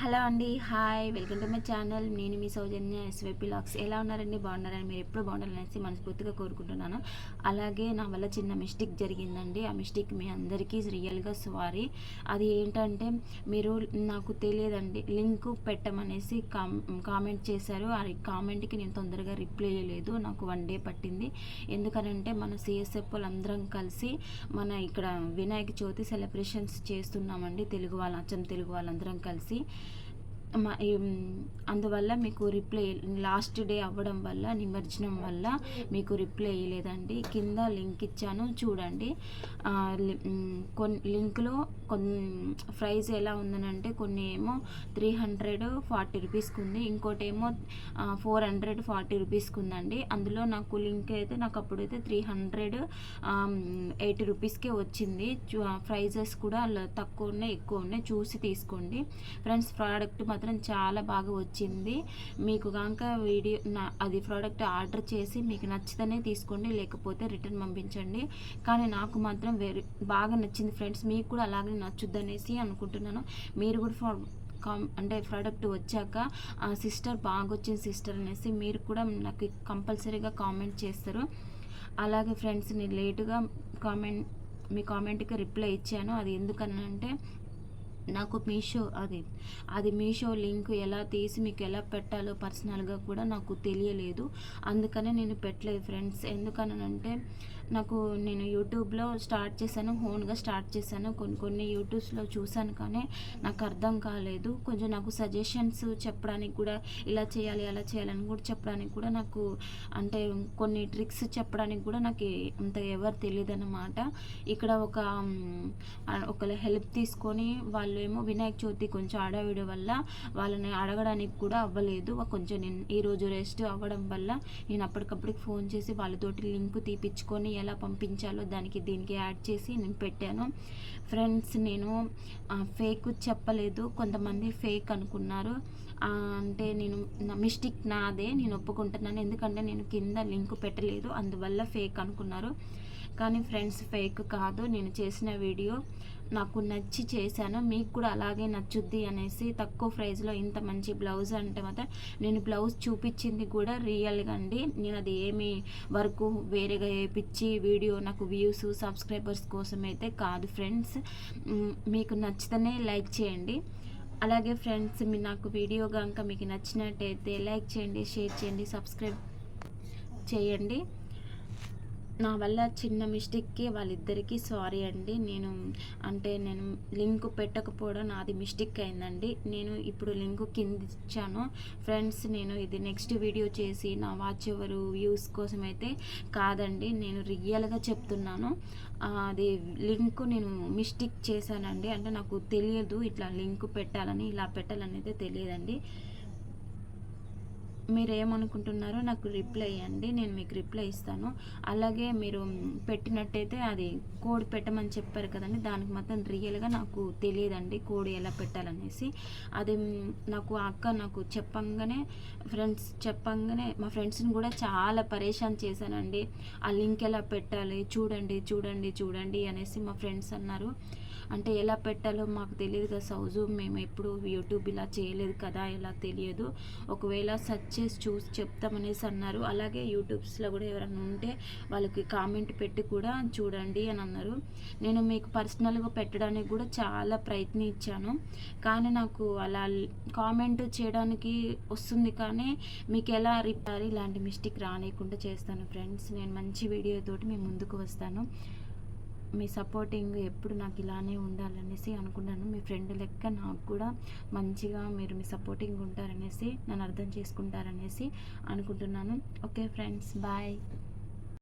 Hello అండి hi. Welcome to my channel. నేను మీ సౌజన్య ఎస్వైపీ లాక్స్ ఎలా ఉన్నారండి? బాగున్నారని మీరు ఎప్పుడు బాగుండాలనేసి మనస్ఫూర్తిగా కోరుకుంటున్నాను. అలాగే నా వల్ల చిన్న మిస్టేక్ జరిగిందండి. ఆ మిస్టేక్ మీ అందరికీ రియల్గా సారీ. అది ఏంటంటే మీరు నాకు తెలియదండి. లింక్ పెట్టమనేసి కామెంట్ చేశారు. ఆ కామెంట్కి నేను తొందరగా రిప్లై చేయలేదు నాకు వన్ డే పట్టింది. ఎందుకనంటే మన సిఎస్ఎఫ్ అందరం కలిసి మన ఇక్కడ వినాయక చవితి సెలబ్రేషన్స్ చేస్తున్నామండి. తెలుగు వాళ్ళ అచ్చం తెలుగు వాళ్ళందరం కలిసి. అందువల్ల మీకు రిప్లై లాస్ట్ డే అవ్వడం వల్ల నిమజ్జనం వల్ల మీకు రిప్లై ఇవ్వలేదండి కింద లింక్ ఇచ్చాను చూడండి. కొన్ని లింక్లో కొన్ని ప్రైస్ ఎలా ఉందనంటే కొన్ని ఏమో త్రీ హండ్రెడ్ ఫార్టీ రూపీస్కి ఉంది ఇంకోటి ఏమో ఫోర్ హండ్రెడ్ ఫార్టీ రూపీస్కి ఉందండి అందులో నాకు లింక్ అయితే నాకు అప్పుడైతే త్రీ హండ్రెడ్ ఎయిటీ రూపీస్కే వచ్చింది. ప్రైజెస్ కూడా తక్కువ ఉన్నాయి ఎక్కువ ఉన్నాయి. చూసి తీసుకోండి. ఫ్రెండ్స్ ప్రోడక్ట్ మాత్రం చాలా బాగా వచ్చింది. మీకు కనుక వీడియో నా అది ప్రోడక్ట్ ఆర్డర్ చేసి మీకు నచ్చితేనే తీసుకోండి లేకపోతే రిటర్న్ పంపించండి. కానీ నాకు మాత్రం వెరీ బాగా నచ్చింది ఫ్రెండ్స్. మీకు కూడా అలాగే నచ్చుద్దనేసి అనుకుంటున్నాను. మీరు కూడా కామ్ అంటే ప్రోడక్ట్ వచ్చాక సిస్టర్ బాగా వచ్చింది సిస్టర్ అనేసి మీరు కూడా నాకు కంపల్సరీగా కామెంట్ చేస్తారు. అలాగే ఫ్రెండ్స్ నేను లేటుగా కామెంట్ మీ కామెంట్కి రిప్లై ఇచ్చాను. అది ఎందుకనంటే నాకు మీషో అది అది మీషో లింక్ ఎలా తీసి మీకు ఎలా పెట్టాలో పర్సనల్గా కూడా నాకు తెలియలేదు. అందుకనే నేను పెట్టలేదు ఫ్రెండ్స్. ఎందుకనంటే నాకు నేను యూట్యూబ్లో స్టార్ట్ చేశాను ఓన్గా స్టార్ట్ చేశాను. కొన్ని కొన్ని యూట్యూబ్స్లో చూశాను కానీ నాకు అర్థం కాలేదు. కొంచెం నాకు సజెషన్స్ చెప్పడానికి కూడా ఇలా చేయాలి అలా చేయాలని కూడా చెప్పడానికి కూడా నాకు అంటే కొన్ని ట్రిక్స్ చెప్పడానికి కూడా నాకు అంత ఎవరు తెలియదు అన్నమాట ఇక్కడ ఒక ఒకళ్ళ హెల్ప్ తీసుకొని వాళ్ళు ఏమో వినాయక చవితి కొంచెం ఆడవిడ వల్ల వాళ్ళని అడగడానికి కూడా అవ్వలేదు. కొంచెం నేను ఈరోజు రెస్ట్ అవ్వడం వల్ల నేను అప్పటికప్పుడు ఫోన్ చేసి వాళ్ళతోటి లింక్ తీపిచ్చుకొని ఎలా పంపించాలో దానికి దీనికి యాడ్ చేసి నేను పెట్టాను. ఫ్రెండ్స్ నేను ఫేక్ చెప్పలేదు. కొంతమంది ఫేక్ అనుకున్నారు. అంటే నేను నా మిస్టేక్ నాదే నేను ఒప్పుకుంటున్నాను. ఎందుకంటే నేను కింద లింక్ పెట్టలేదు. అందువల్ల ఫేక్ అనుకున్నారు. కానీ ఫ్రెండ్స్ ఫేక్ కాదు. నేను చేసిన వీడియో నాకు నచ్చి చేశాను మీకు కూడా అలాగే నచ్చుద్ది అనేసి తక్కువ ప్రైస్లో ఇంత మంచి బ్లౌజ్ అంటే మాత్రం నేను బ్లౌజ్ చూపించింది కూడా రియల్గా అండి. నేను అది ఏమి వర్క్ వేరేగా వేయించి వీడియో నాకు వ్యూస్ సబ్స్క్రైబర్స్ కోసం అయితే కాదు ఫ్రెండ్స్. మీకు నచ్చితేనే లైక్ చేయండి. అలాగే ఫ్రెండ్స్ మీ నాకు వీడియో కనుక మీకు నచ్చినట్టయితే లైక్ చేయండి షేర్ చేయండి సబ్స్క్రైబ్ చేయండి. నా వల్ల చిన్న మిస్టేక్కి వాళ్ళిద్దరికీ సారీ అండి. నేను అంటే నేను లింక్ పెట్టకపోవడం నాది మిస్టేక్ అయిందండి. నేను ఇప్పుడు లింక్ కింద ఇచ్చాను. ఫ్రెండ్స్ నేను ఇది నెక్స్ట్ వీడియో చేసి నా వాచ్ ఎవరు వ్యూస్ కోసం అయితే కాదండి నేను రియల్గా చెప్తున్నాను. అది లింక్ నేను మిస్టేక్ చేశానండి. అంటే నాకు తెలియదు ఇట్లా లింక్ పెట్టాలని ఇలా పెట్టాలని అయితే తెలియదండి. మీరు ఏమనుకుంటున్నారో నాకు రిప్లై ఇవ్వండి నేను మీకు రిప్లై ఇస్తాను. అలాగే మీరు పెట్టినట్టయితే అది కోడ్ పెట్టమని చెప్పారు కదండి దానికి మాత్రం రియల్గా నాకు తెలియదండి కోడ్ ఎలా పెట్టాలనేసి. అది నాకు అక్క నాకు చెప్పంగానే ఫ్రెండ్స్ చెప్పంగానే మా ఫ్రెండ్స్ని కూడా చాలా పరేషాన్ చేశానండి. ఆ లింక్ ఎలా పెట్టాలి చూడండి చూడండి చూడండి అనేసి మా ఫ్రెండ్స్ అన్నారు. అంటే ఎలా పెట్టాలో మాకు తెలియదు కదా సౌజు మేము ఎప్పుడు యూట్యూబ్ ఇలా చేయలేదు కదా ఇలా తెలియదు. ఒకవేళ సర్చ్ చేసి చూసి చెప్తామనేసి అన్నారు. అలాగే యూట్యూబ్స్లో కూడా ఎవరైనా ఉంటే వాళ్ళకి కామెంట్ పెట్టి కూడా చూడండి అని అన్నారు. నేను మీకు పర్సనల్గా పెట్టడానికి కూడా చాలా ప్రయత్నించాను కానీ నాకు అలా కామెంట్ చేయడానికి వస్తుంది కానీ మీకు ఎలా రిపేర్ ఇలాంటి మిస్టేక్ రానియకుండా చేస్తాను ఫ్రెండ్స్ నేను మంచి వీడియోతోటి మేము ముందుకు వస్తాను. మీ సపోర్టింగ్ ఎప్పుడు నాకు ఇలానే ఉండాలనేసి అనుకున్నాను. మీ ఫ్రెండ్ లెక్క నాకు కూడా మంచిగా మీరు మీ సపోర్టింగ్ ఉంటారనేసి నన్ను అర్థం చేసుకుంటారనేసి అనుకుంటున్నాను. Okay friends bye.